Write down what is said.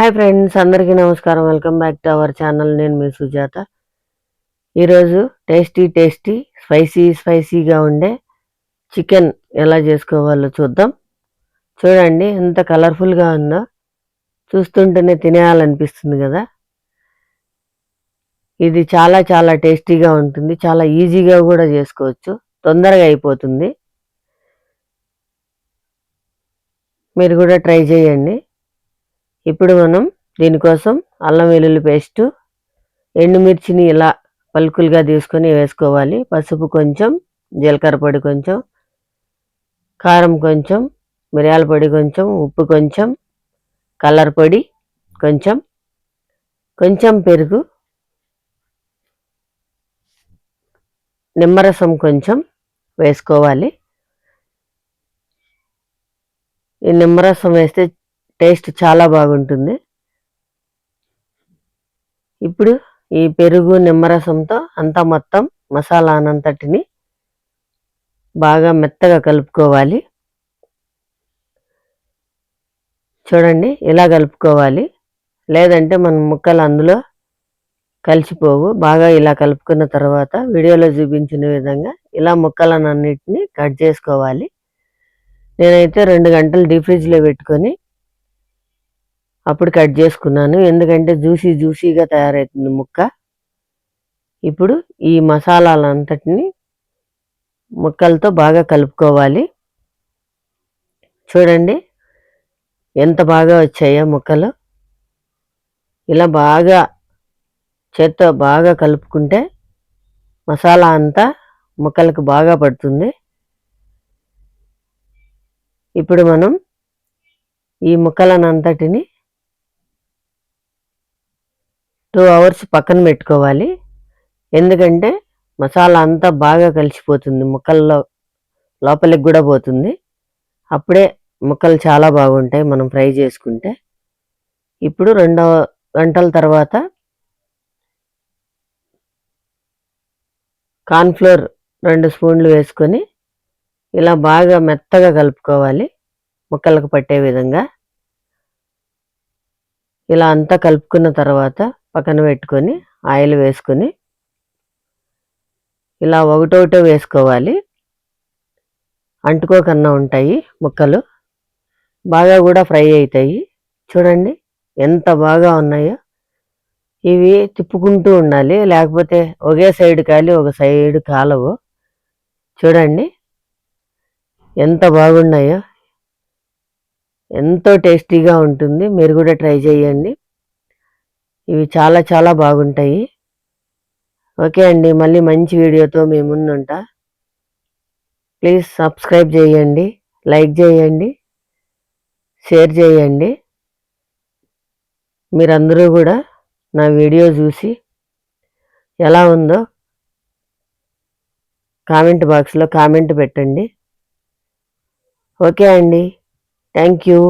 Hi friends అందరికీ నమస్కారం. Welcome back to our channel నేను మీ సుజాత. ఈరోజు టేస్టీ టేస్టీ స్పైసీ స్పైసీగా ఉండే చికెన్ ఎలా చేసుకోవాలో చూద్దాం. చూడండి ఎంత కలర్ఫుల్గా ఉందో. చూస్తుంటేనే తినేయాలనిపిస్తుంది కదా. ఇది చాలా చాలా టేస్టీగా ఉంటుంది. చాలా ఈజీగా కూడా చేసుకోవచ్చు. తొందరగా అయిపోతుంది. మీరు కూడా ట్రై చేయండి. ఇప్పుడు మనం దీనికోసం అల్లం వెల్లుల్లి పేస్టు ఎండుమిర్చిని ఇలా పలుకులుగా తీసుకొని వేసుకోవాలి. పసుపు కొంచెం జీలకర్ర పొడి కొంచెం కారం కొంచెం మిరియాల పొడి కొంచెం ఉప్పు కొంచెం కలర్ పొడి కొంచెం కొంచెం పెరుగు నిమ్మరసం కొంచెం వేసుకోవాలి. ఈ నిమ్మరసం వేస్తే టేస్ట్ చాలా బాగుంటుంది. ఇప్పుడు ఈ పెరుగు నిమ్మరసంతో అంతా మొత్తం మసాలా అనంతటిని బాగా మెత్తగా కలుపుకోవాలి. చూడండి ఇలా కలుపుకోవాలి. లేదంటే మన ముక్కలు అందులో కలిసిపోవు. బాగా ఇలా కలుపుకున్న తర్వాత వీడియోలో చూపించిన విధంగా ఇలా ముక్కలన్నింటినీ కట్ చేసుకోవాలి. నేనైతే రెండు గంటలు డీప్ ఫ్రిడ్జ్లో పెట్టుకొని అప్పుడు కట్ చేసుకున్నాను. ఎందుకంటే జ్యూసీ జ్యూసీగా తయారవుతుంది ముక్క. ఇప్పుడు ఈ మసాలాలంతటిని ముక్కలతో బాగా కలుపుకోవాలి. చూడండి ఎంత బాగా వచ్చాయో ముక్కలు. ఇలా బాగా చేత్తో బాగా కలుపుకుంటే మసాలా అంతా ముక్కలకు బాగా పడుతుంది. ఇప్పుడు మనం ఈ ముక్కలనంతటిని టూ అవర్స్ పక్కన పెట్టుకోవాలి. ఎందుకంటే మసాలా అంతా బాగా కలిసిపోతుంది. ముక్కల్లో లోపలికి కూడా పోతుంది. అప్పుడే ముక్కలు చాలా బాగుంటాయి మనం ఫ్రై చేసుకుంటే. ఇప్పుడు రెండో గంటల తర్వాత కార్న్ఫ్లోర్ రెండు స్పూన్లు వేసుకొని ఇలా బాగా మెత్తగా కలుపుకోవాలి. ముక్కలకు పట్టే విధంగా. ఇలా అంతా కలుపుకున్న తర్వాత పక్కన పెట్టుకొని ఆయిల్ వేసుకొని ఇలా ఒకటొకటో వేసుకోవాలి. అంటుకోకన్నా ఉంటాయి ముక్కలు. బాగా కూడా ఫ్రై అవుతాయి చూడండి ఎంత బాగా ఉన్నాయో. ఇవి తిప్పుకుంటూ ఉండాలి. లేకపోతే ఒకే సైడ్ కాలి ఒక సైడ్ కాలవు. చూడండి ఎంత బాగున్నాయో. ఎంతో టేస్టీగా ఉంటుంది. మీరు కూడా ట్రై చేయండి. ఇవి చాలా చాలా బాగుంటాయి. ఓకే అండి మళ్ళీ మంచి వీడియోతో మీ ముందుంటా. ప్లీజ్ సబ్స్క్రైబ్ చేయండి లైక్ చేయండి షేర్ చేయండి. మీరందరూ కూడా నా వీడియో చూసి ఎలా ఉందో కామెంట్ బాక్స్లో కామెంట్ పెట్టండి. ఓకే అండి థ్యాంక్ యూ.